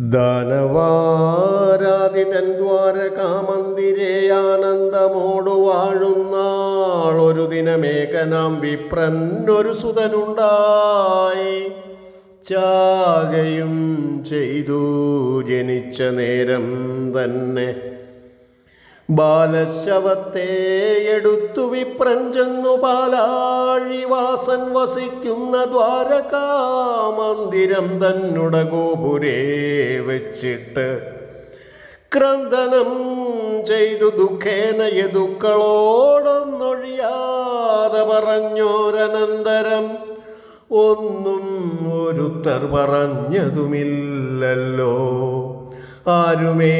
ധനവാരാതിതൻ ദ്വാരകാമന്ദിരേ ആനന്ദമോടു വാഴുന്നാളൊരു ദിനമേകനാം വിപ്രൻ ഒരു സുതനുണ്ടായി. ചാകയും ചെയ്തു ജനിച്ച നേരം തന്നെ ബാലശവത്തെ എടുത്തു വിപ്രഞ്ചെന്നു പാലാഴിവാസൻ വസിക്കുന്ന ദ്വാരകാമന്ദിരം തന്നുട ഗോപുരേ വെച്ചിട്ട് ക്രന്ദനം ചെയ്തു ദുഃഖേന യദുക്കളോടൊന്നൊഴിയാതെ പറഞ്ഞോരനന്തരം ഒന്നും ഒരുത്തർ പറഞ്ഞതുമില്ലല്ലോ. ആരുമേ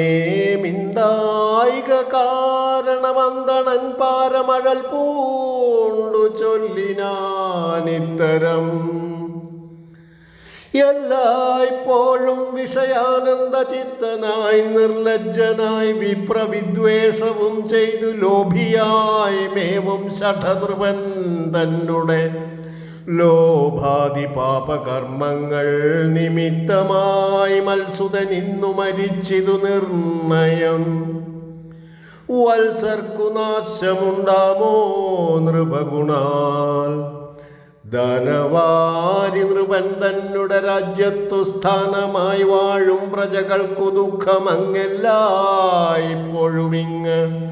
മിണ്ടായിക കാരണമന്തണൻ പാരമഴൽ പൂണ്ടു ചൊല്ലിനാനിത്തരം എല്ലായ്പ്പോഴും വിഷയാനന്ദ ചിത്തനായി നിർലജ്ജനായി വിപ്രവിദ്വേഷവും ചെയ്തു ലോഭിയായി മേവും ഷഠനൃപൻ തന്നെ ലോഭാതി പാപകർമ്മങ്ങൾ നിമിത്തമായി മത്സുതൻ ഇന്നു മരിച്ചിതു നിർണയം. വത്സർക്കു നാശമുണ്ടാമോ നൃപഗുണാൽ? ധനവാരി നൃപൻ തന്നുടെ രാജ്യത്തു സ്ഥാനമായി വാഴും പ്രജകൾക്കു ദുഃഖമങ്ങെല്ലായ്പ്പോഴുമിങ്ങ്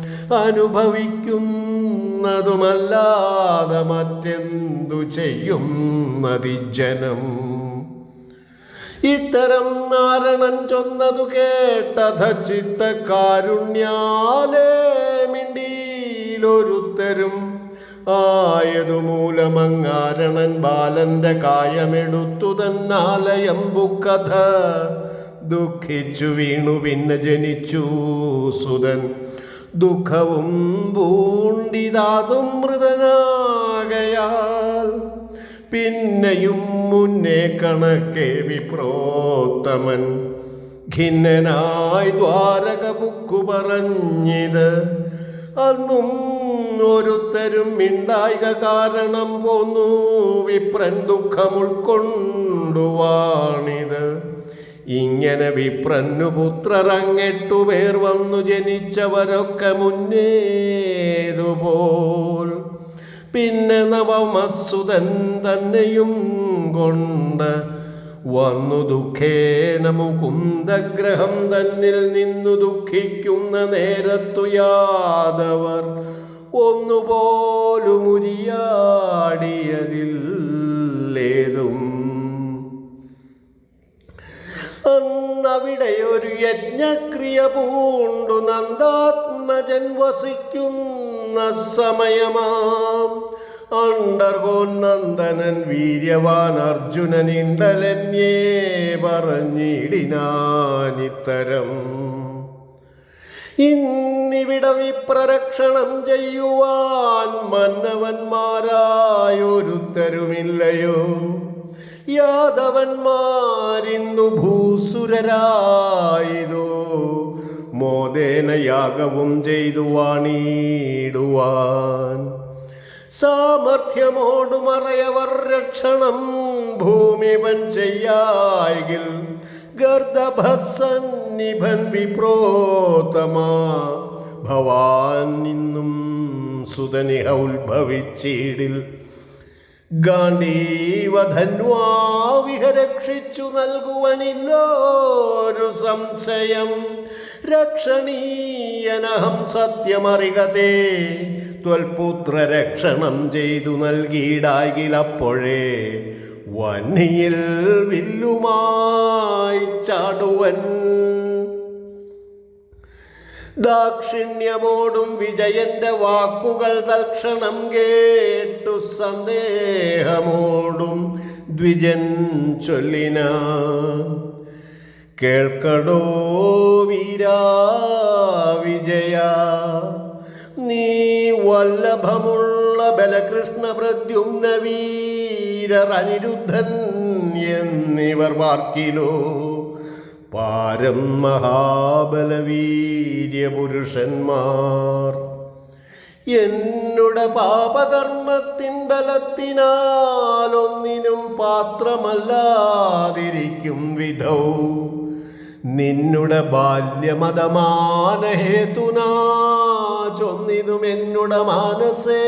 അനുഭവിക്കുന്നതുമല്ലാതെ മറ്റെന്തു ചെയ്യുന്നതി ജനം ഇത്തരം നാരണൻ ചൊന്നതു കേട്ടത ചിത്ത കാരുണ്യാലേ മിണ്ടിയിലൊരുത്തരും ആയതു മൂലമങ്ങാരണൻ ബാലന്റെ കായമെടുത്തു തന്നാലയമ്പുക്കഥ ദുഃഖിച്ചു വീണു പിന്നെ ജനിച്ചു സുതൻ ദുഃഖവും പൂണ്ടിതാതും മൃതനാകയാൽ പിന്നെയും മുന്നേ കണക്കെ വിപ്രോത്തമൻ. ഖിന്നനായി ദ്വാരക ബുക്കു പറഞ്ഞത്. അന്നും ഒരുത്തരും മിണ്ടായിക കാരണം പോന്നു. വിപ്രൻ ദുഃഖം ഉൾക്കൊണ്ടുവാണിത്. ഇങ്ങനെ വിപ്രന്നു പുത്രറങ്ങെട്ടു പേർ വന്നു ജനിച്ചവരൊക്കെ മുന്നേതുപോൽ. പിന്നെ നവമസുതൻ തന്നെയും കൊണ്ട് വന്നു ദുഃഖേന മുകുന്ദഗ്രഹം തന്നിൽ നിന്നു ദുഃഖിക്കുന്ന നേരത്തു യാദവർ ഒന്നുപോലും അന്നവിടെ ഒരു യജ്ഞക്രിയ പൂണ്ടു നന്ദാത്മജൻ വസിക്കുന്ന സമയമാം. അണ്ടർകോൻ നന്ദനൻ വീര്യവാൻ അർജുനൻ ഇന്ദലന്യേ പറഞ്ഞിടിനാനിത്തരം. ഇന്നിവിടെ വിപ്രരക്ഷണം ചെയ്യുവാൻ മന്നവന്മാരായൊരുത്തരുമില്ലയോ? യാദവന്മാരിന്നു ഭൂസുരരായതോ മോദേന യാഗവും ചെയ്തു വാണിടുവാൻ. സാമർഥ്യമോടു മറയവർ രക്ഷണം ഭൂമിവൻ ചെയ്യായെങ്കിൽ ഗർദഭസന്നിഭൻ വിപ്രോതമ ഭവാൻ നിന്നും സുതനിഹ ഉത്ഭവിച്ചിടിൽ. ഗാന്ധീവധന്വാവിഹരക്ഷിച്ചു നൽകുവനില്ലോരു സംശയം. രക്ഷണീയനഹം സത്യമറികതേ ത്വൽപുത്ര രക്ഷണം ചെയ്തു നൽകിയിടാകിലപ്പോഴേ വന്നിയിൽ വില്ലുമായി ചാടുവൻ ദാക്ഷിണ്യമോടും വിജയന്റെ വാക്കുകൾ തൽക്ഷണം കേട്ടു സന്ദേഹമോടും ദ്വിജൻ ചൊല്ലിന. കേൾക്കടോ വീരാ വിജയ നീ വല്ലഭമുള്ള ബലകൃഷ്ണ പ്രദ്യുമ്ന വീരർ അനിരുദ്ധൻ എന്നിവർ വാർക്കിലോ. പാരം മഹാബലവീര്യപുരുഷന്മാർ. എന്നുടെ പാപകർമ്മത്തിൻ ബലത്തിനാലൊന്നിനും പാത്രമല്ലാതിരിക്കും വിധൗ. നിന്നുടെ ബാല്യമതമാനഹേതുനാ ചൊന്നിതും എന്നുടെ മാനസേ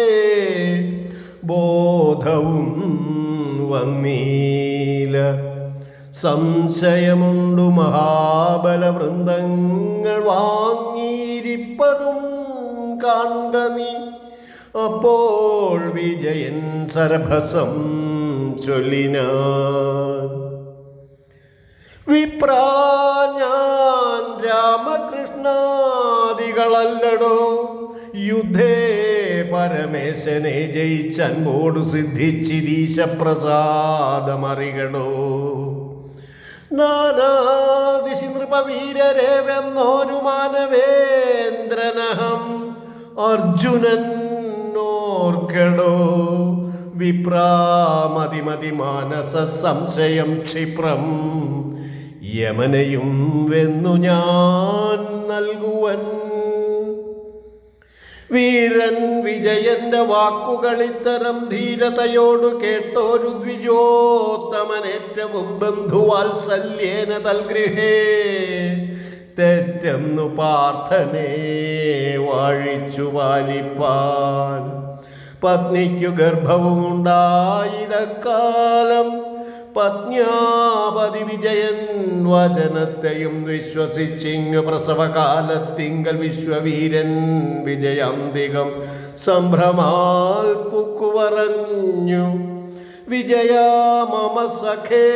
ബോധവും വന്നീല. സംശയമുണ്ടു മഹാബലവൃന്ദങ്ങൾ വാങ്ങിയിരിപ്പതും കാണ്ട നീ. അപ്പോൾ വിജയൻ സരഭസം ചൊല്ലിനാൻ. വിപ്രാഞ്ഞാൻ രാമകൃഷ്ണാദികളല്ലടോ. യുദ്ധേ പരമേശനെ ജയിച്ചൻപോടു സിദ്ധിച്ചിരീശപ്രസാദമറികടോ നാനാദിശി നൃപവീരരേവെന്നോരു മാനവേന്ദ്രനഹം അർജുനൻ ഓർക്കടോ വിപ്രാമതിമതി മാനസ സംശയം ക്ഷിപ്രം. യമനയും വെന്നു ഞാൻ നൽകുവൻ വീരൻ വിജയന്റെ വാക്കുകൾ ഇത്തരം ധീരതയോടു കേട്ടോരു ദ്വിജോത്തമനേറ്റവും ബന്ധുവാത്സല്യേന തൽഗൃഹേ. തെറ്റെന്നു പ്രാർത്ഥനേ വാഴിച്ചു വാലിപ്പാൻ പത്നിക്കു ഗർഭവും ഉണ്ടായിതക്കാലം പത്ന്യാപതി വിജയൻ വചനത്തെയും വിശ്വസിച്ചിങ് പ്രസവകാലത്തിങ്കൽ വിശ്വവീരൻ വിജയാന്തികം സംഭ്രമാൽ പുക്കുവറഞ്ഞു. വിജയ മമ സഖേ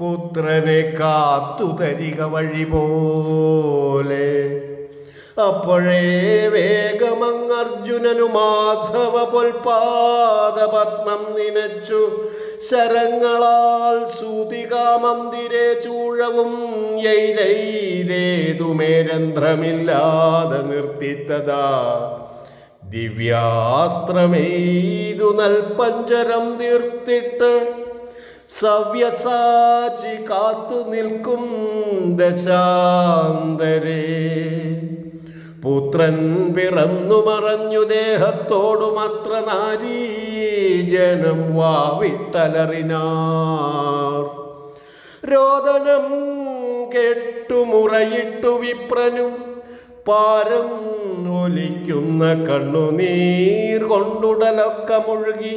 പുത്രനെ കാത്തു തരിക വഴി പോലെ അപ്പോഴേ വേഗമങ്ങർജുനനു മാധവ പൊൽപാദ പത്മം നിനച്ചു. ശരങ്ങളാൽ സൂതികാമന്തിരെ ചൂഴവും എയ്തേതുമേരന്ധ്രമില്ലാതെ നിർത്തിത്തതാ. ദിവ്യാസ്ത്രമെയ്തു നൽപഞ്ചരം തീർത്തിട്ട് സവ്യസാചി കാത്തു നിൽക്കും ദശാന്തരേ. പുത്രൻ പിറന്നു മറഞ്ഞു ദേഹത്തോടു ദേഹത്തോടുമത്ര നാരീജനം വാവിട്ടലറിനാർ. രോദനം കെട്ടുമുറയിട്ടു വിപ്രനും പാരം ഒലിക്കുന്ന കണ്ണുനീർ കൊണ്ടുടലൊക്കെ മുഴുകി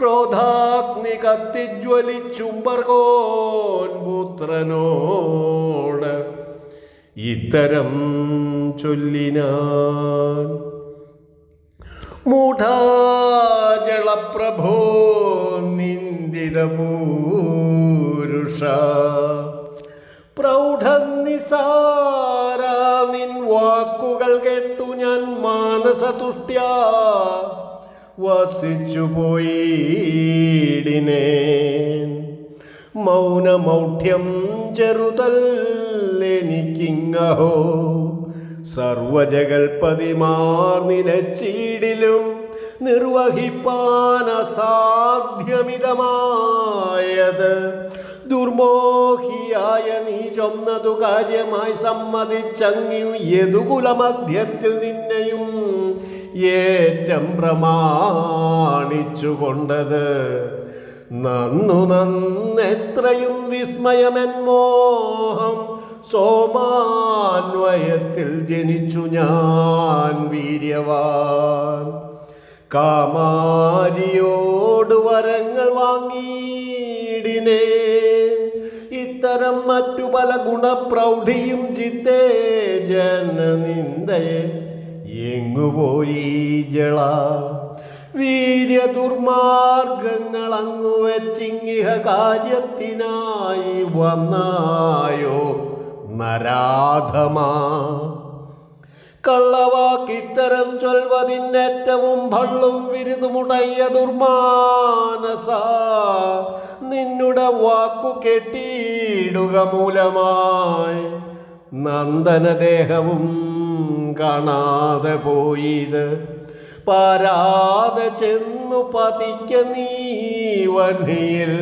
ക്രോധാഗ്നി കത്തിജ്വലിച്ചുംബർഗോൻ പുത്രനോട്. ഇത്തരം ചൊല്ലിനാൻ. മൂഢാജളപ്രഭോ നിന്ദിതപൂരുഷ. പ്രൗഢനിസാര നിൻ വാക്കുകൾ കേട്ടു ഞാൻ മാനസതുഷ്ട്യ. വസിച്ചു പോയിടിനേ മൗനമൗഢ്യം ചെറുതല്ലെനിക്കിങ്ങഹോ. നിനച്ചീടിലും നിർവഹിപ്പാൻ അസാധ്യമിതമായത്. ദുർമോഹിയായ നീ ചൊന്നതു കാര്യമായി സമ്മതിച്ചങ്ങിയു യദുകുലമധ്യത്തിൽ നിന്നെയും ഏറ്റം പ്രമാണിച്ചുകൊണ്ടത്. നന്നു നന്നെത്രയും വിസ്മയമെൻ മോഹം സോമാന്വയത്തിൽ ജനിച്ചു ഞാൻ വീര്യവാൻ. കാമാരിയോട് വരങ്ങൾ വാങ്ങിയിടിനേ. ഇത്തരം മറ്റു പല ഗുണപ്രൗഢിയും ചിത്തേ ജനനിന്ദയെ. എങ്ങുപോയി ജള? വീര്യ ദുർമാർഗങ്ങൾ അങ്ങുവച്ചിങ്ങിഹ കാര്യത്തിനായി വന്നായോ? നരാധമാ കള്ളവാക്കിത്തരം ചൊൽവതിന്നേറ്റവും ഭള്ളും വിരുതുമുടയ ദുർമാനസ. നിന്നുടെ വാക്കു കെട്ടിയിടുക മൂലമായി നന്ദനദേഹവും കാണാതെ പോയിത്. പാരാതെ ചെന്നു പതിക്ക നീ വന്നിയിൽ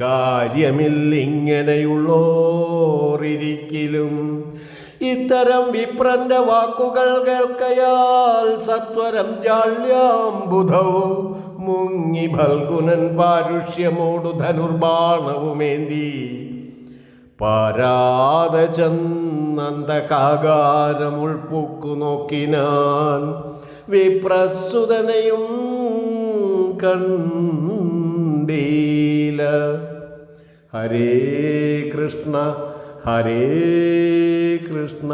കാര്യമില്ലിങ്ങനെയുള്ളോറിരിക്കലും ഇത്തരം വിപ്രന്റെ വാക്കുകൾ കേൾക്കയാൽ സത്വരം ജാള്യാംബുധവും മുങ്ങി ഫൽഗുനൻ പാരുഷ്യമോടു ധനുർബാണവുമേന്തി. പാരാത ചന്ദകാകാരം ഉൾപ്പുക്കു നോക്കിനാൻ വിപ്രസുതനയും കണ്ടീല. ഹരേ കൃഷ്ണ ഹരേ കൃഷ്ണ.